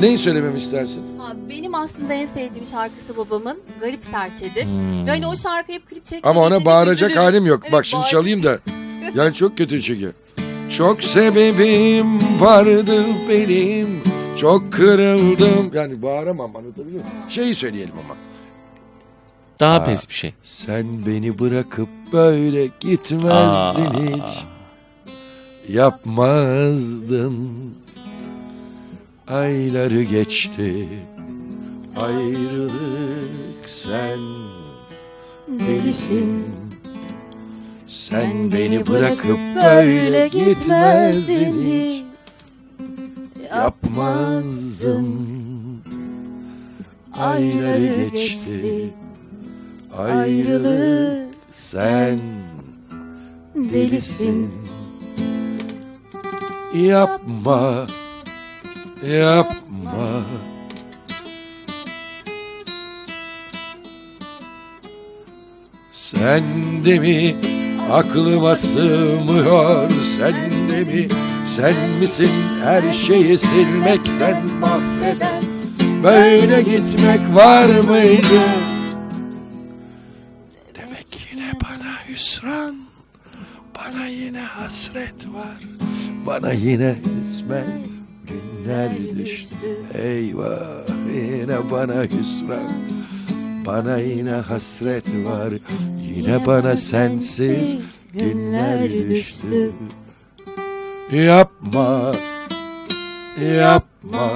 Neyi söylememi istersin? Ha, benim aslında en sevdiğim şarkısı babamın Garip Serçe'dir. Hmm. Ve hani o şarkıyı hep klip çekmediği Ama ona için bağıracak üzülürüm. halim yok. Evet, Bak şimdi çalayım da. Yani çok kötü çünkü. Çok sebebim vardı benim. Çok kırıldım. Yani bağıramam anlatabiliyor muyum? Şeyi söyleyelim ama. Daha Aa. pes bir şey. Sen beni bırakıp böyle gitmezdin Aa. hiç. Yapmazdın. Ayları geçti. Ayrılık sen delisin. Sen beni bırakıp böyle gitmezdin hiç. Yapmazdın. Ayları geçti. Ayrılık sen delisin. Yapma, yapma. Sen de mi aklıma sığmıyor? Sen de mi sen misin her şeyi silmekten mahveden böyle gitmek var mıydı? Demek yine bana hüsran bana yine hasret var. Bana yine ismen günler düştü eyvah yine bana hüsran bana yine hasret var. Yine bana sensiz günler düştü Yapma Yapma